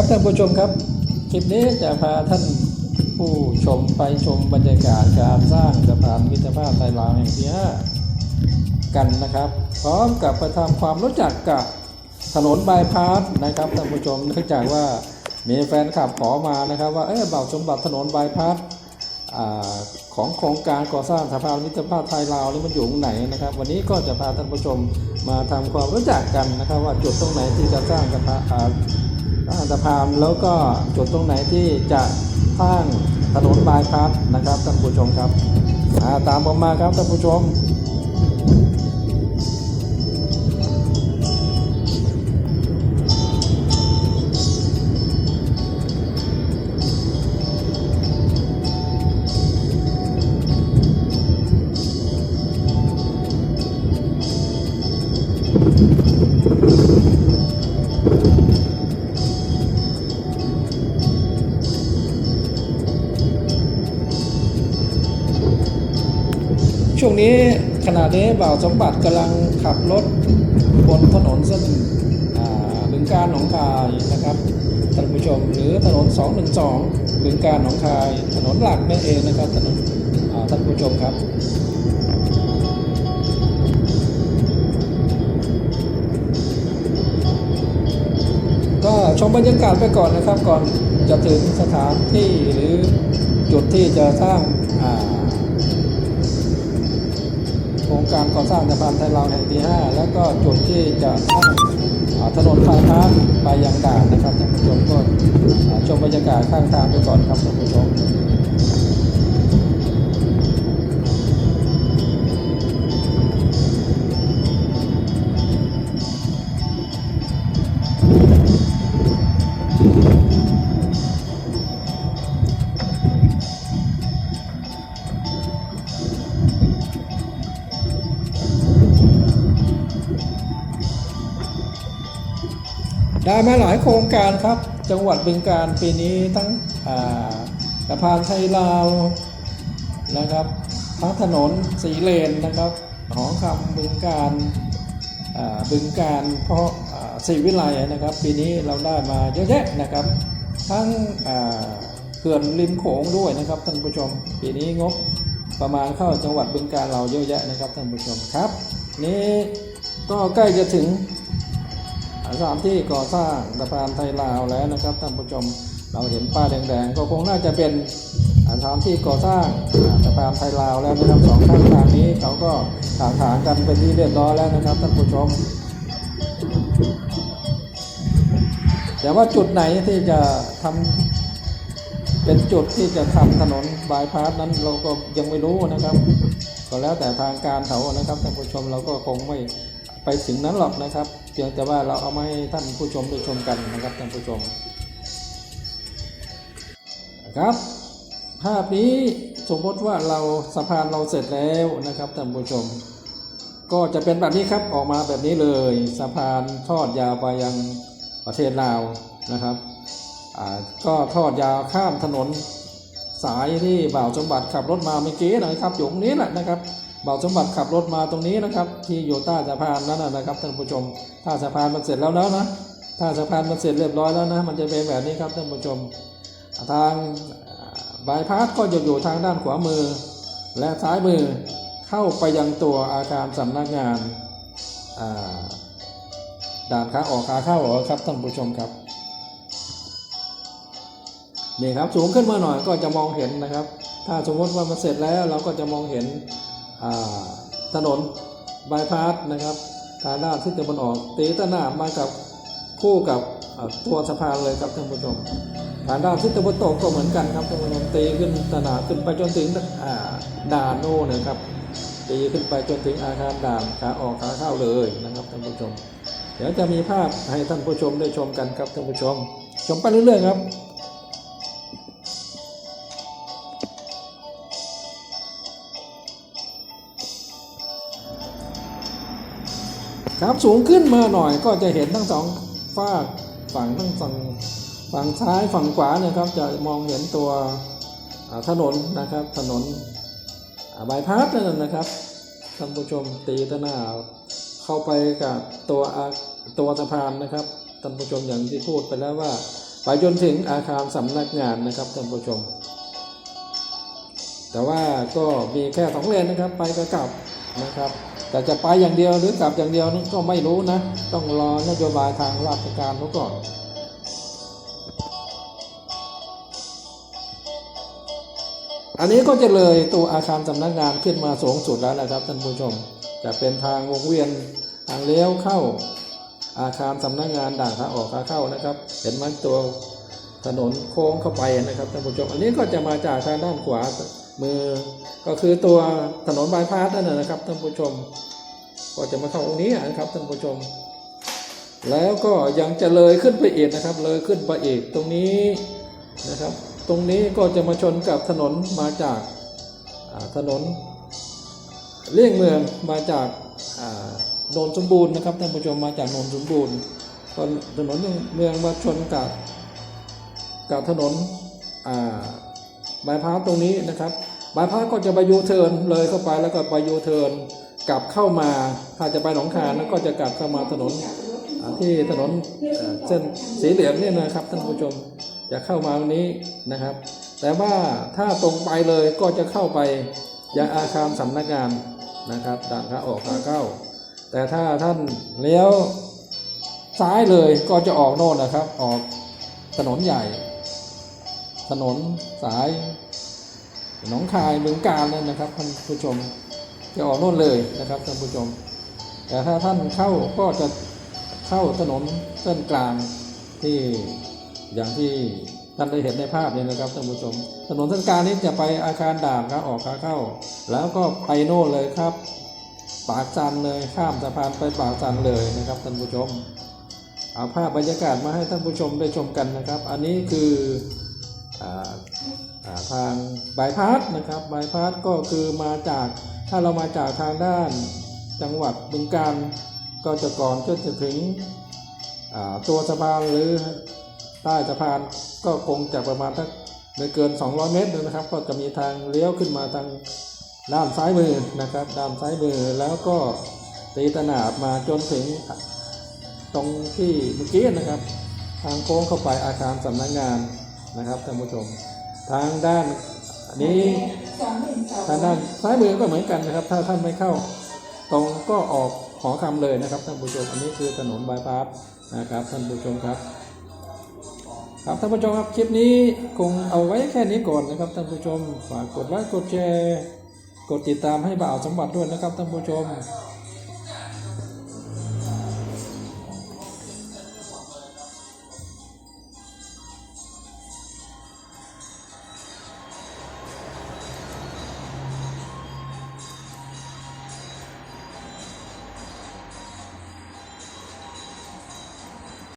ครับท่านผู้ชมครับคลิปนี้จะพาท่านผู้ชมไปชมบรรยากาศการสร้างสะพานมิตรภาพไทยลาวแห่งที่ 5 กันนะครับ พร้อมกับไปทำความรู้จักกับถนนบายพาสนะครับท่านผู้ชมเนื่องจากว่ามีแฟนคลับขอมานะครับ ว่าเออเบาสมบัติถนนบายพาสของโครงการก่อสร้างสะพานมิตรภาพไทยลาวนี่มันอยู่ตรงไหนนะครับ วันนี้ก็จะพาท่านผู้ชมมาทำความรู้จักกันนะครับ ว่าจุดตรงไหนที่จะสร้างสะพาน อ่าสร้างสะพามแล้วก็จุดตรงไหนที่จะสร้างถนนบายพาสนะครับท่านผู้ชมครับตามผมมาครับท่านผู้ชม นี้ขณะนี้บ่าวสมบัติกำลังขับรถบนถนนเส้นอ่าบึงการหนองคายนะครับท่านผู้ชมหรือถนน 212บึงการหนองคายถนนหลักนั่นเองนะครับถนนท่านผู้ชมครับก็ชมบรรยากาศไปก่อนนะครับก่อนจะถึงสถานที่หรือจุดที่จะสร้าง โครงการก่อสร้างสะพานไทยลาวแห่งที่ 5 แล้วก็จุดที่จะสร้างอ่าถนนไฟฟ้าไปยังด่านนะครับท่านผู้ชมก็ชมบรรยากาศข้างทางไปก่อนครับท่านผู้ชม ได้มาหลายโครงการครับ จังหวัดบึงการปีนี้ทั้งสะพานไทยลาวนะครับทั้งถนนสีเลนนะครับหองคำบึงการบึงการเพราะศรีวิไลนะครับ ปีนี้เราได้มาเยอะแยะนะครับ ทั้งเขื่อนริมโขงด้วยนะครับท่านผู้ชม ปีนี้งบประมาณเข้าจังหวัดบึงการเราเยอะแยะนะครับท่านผู้ชมครับ นี่ก็ใกล้จะถึง สานที่ก่อสร้างสะพานไทยลาวแล้วนะครับท่านผู้ชมเราเห็นป้ายแดงๆ ก็คงน่าจะเป็นสถานที่ก่อสร้างสะพานไทยลาวแล้วนะครับสองข้างทางนี้เขาก็ถางถางกันเป็นที่เรียบร้อยแล้วนะครับท่านผู้ชม แต่ว่าจุดไหนที่จะทำเป็นจุดที่จะทำถนนบายพาสนั้นเราก็ยังไม่รู้นะครับ ก็แล้วแต่ทางการเขานะครับท่านผู้ชมเราก็คงไม่ไปถึงนั้นหรอกนะครับ พียงแต่ว่าเราเอามาให้ท่านผู้ชมได้ชมกันนะครับท่านผู้ชมครับภาพนี้สมมติว่าเราสะพานเราเสร็จแล้วนะครับท่านผู้ชม ก็จะเป็นแบบนี้ครับออกมาแบบนี้เลยสะพานทอดยาวไปยังประเทศลาวนะครับก็ทอดยาวข้ามถนนสายที่บ่าวสมบัติขับรถมาเมื่อกี้นะครับอยู่ตรงนี้แหละนะครับ บ่าวสมบัติขับรถมาตรงนี้นะครับ ที่อยู่ใต้สะพานนั้นนะครับท่านผู้ชมถ้าสะพานมันเสร็จแล้วแล้วนะถ้าสะพานมันเสร็จเรียบร้อยแล้วนะ มันจะเป็นแบบนี้ครับท่านผู้ชม ทางบายพาสก็จะอยู่ทางด้านขวามือ และซ้ายมือเข้าไปยังตัวอาคารสำนักงานาด่านขาออกขาเข้าครับท่านผู้ชมครับนี่ครับสูงขึ้นมาหน่อยก็จะมองเห็นนะครับ ถ้าสมมติว่ามันเสร็จแล้วเราก็จะมองเห็น ถนนบายพาสนะครับทางด้านทิศตะวันออกตีตะหนามากับคู่กับตัวสะพานเลยครับท่านผู้ชมทางด้านทิศตะวันตกก็เหมือนกันครับท่านผู้ชมตีขึ้นตะหนาขึ้นไปจนถึงด่านโน่นนะครับตีขึ้นไปจนถึงอาคารด่านขาออกขาเข้าเลยนะครับท่านผู้ชม เดี๋ยวจะมีภาพให้ท่านผู้ชมได้ชมกันครับท่านผู้ชม ชมไปเรื่อยๆครับ ครับสูงขึ้นมาหน่อยก็จะเห็นทั้งสองฝากฝั่งทั้งฝั่งฝั่งซ้ายฝั่งขวาเนี่ยครับจะมองเห็นตัวถนนนะครับถนนบายพาสนั่นนะครับท่านผู้ชมตีตะหน้าเข้าไปกับตัวตัวสะพานนะครับท่านผู้ชมอย่างที่พูดไปแล้วว่าไปจนถึงอาคารสำนักงานนะครับท่านผู้ชม แต่ว่าก็มีแค่สองเลนนะครับ ไปกับกลับนะครับ แต่จะไปอย่างเดียวหรือกลับอย่างเดียวนั้นก็ไม่รู้นะ ต้องรอนโยบายทางราชการเขาก่อนอันนี้ก็จะเลยตัวอาคารสำนักงานขึ้นมาสูงสุดแล้วนะครับท่านผู้ชม จะเป็นทางวงเวียนทางเลี้ยวเข้า อาคารสำนักงานด่านขาออกขาเข้านะครับ เห็นไหมตัวถนนโค้งเข้าไปนะครับท่านผู้ชม อันนี้ก็จะมาจากทางด้านขวา มือก็คือตัวถนนบายพาสนั่นนะนะครับท่านผู้ชม ก็จะมาเข้าตรงนี้นะครับท่านผู้ชม แล้วก็ยังจะเลยขึ้นไปอีกนะครับ เลยขึ้นไปอีกตรงนี้นะครับ ตรงนี้ก็จะมาชนกับถนนมาจากาถนนเลี่ยงเมืองมาจากโนนสมบูรณ์นะครับท่านผู้ชมมาจากโนนสมบูรณ์ก็ถนนเมืองมาชนกับกับถนนบายพาสตรงนี้นะครับ บายพาสก็จะไปยูเทิร์นเลยเข้าไปแล้วก็ไปยูเทิร์นกลับเข้ามาถ้าจะไปหนองคายแล้วก็จะกลับเข้ามาถนนที่ถนนเส้นสีเหลืองนี่นะครับท่านผู้ชมจะเข้ามาตรงนี้นะครับ แต่ว่าถ้าตรงไปเลยก็จะเข้าไปยังอาคารสำนักงานนะครับด่านขาออกขาเข้า แต่ถ้าท่านเลี้ยวซ้ายเลยก็จะออกโน่นนะครับ ออกถนนใหญ่ ถนนสาย หนองคายเมืองการนั่นนะครับท่านผู้ชมจะออกโน่นเลยนะครับท่านผู้ชม แต่ถ้าท่านเข้าก็จะเข้าถนนเส้นกลางที่อย่างที่ท่านได้เห็นในภาพนี้นะครับท่านผู้ชม ถนนเส้นกลางนี้จะไปอาคารด่านขาออกขาเข้า แล้วก็ไปโน่นเลยครับ ปากจันเลยข้ามสะพานไปปากจันเลยนะครับท่านผู้ชมเอาภาพบรรยากาศมาให้ท่านผู้ชมได้ชมกันนะครับ อันนี้คืออ ทางบายพาสนะครับบายพาสก็คือมาจากถ้าเรามาจากทางด้านจังหวัดบึงการก็จะก่อนก็จะถึงตัวสะพานหรือใต้สะพานก็คงจะประมาณทักไม่เกิน 200 เมตรนะครับ ก็จะมีทางเลี้ยวขึ้นมาทางด้านซ้ายมือนะครับ ด้านซ้ายมือแล้วก็ตีตนาบมาจนถึงตรงที่เมื่อกี้นะครับ ทางโค้งเข้าไปอาคารสำนักงานนะครับท่านผู้ชม ทางด้านนี้ทางด้านซ้ายมือก็เหมือนกันนะครับ ถ้าท่านไม่เข้า ตรงก็ออกหอคำเลยนะครับท่านผู้ชมอันนี้คือถนนบายพาสนะครับท่านผู้ชมครับ ครับท่านผู้ชมครับคลิปนี้คงเอาไว้แค่นี้ก่อนนะครับท่านผู้ชมฝากกดไลค์กดแชร์กดติดตามให้บ่าวสมบัติด้วยนะครับท่านผู้ชม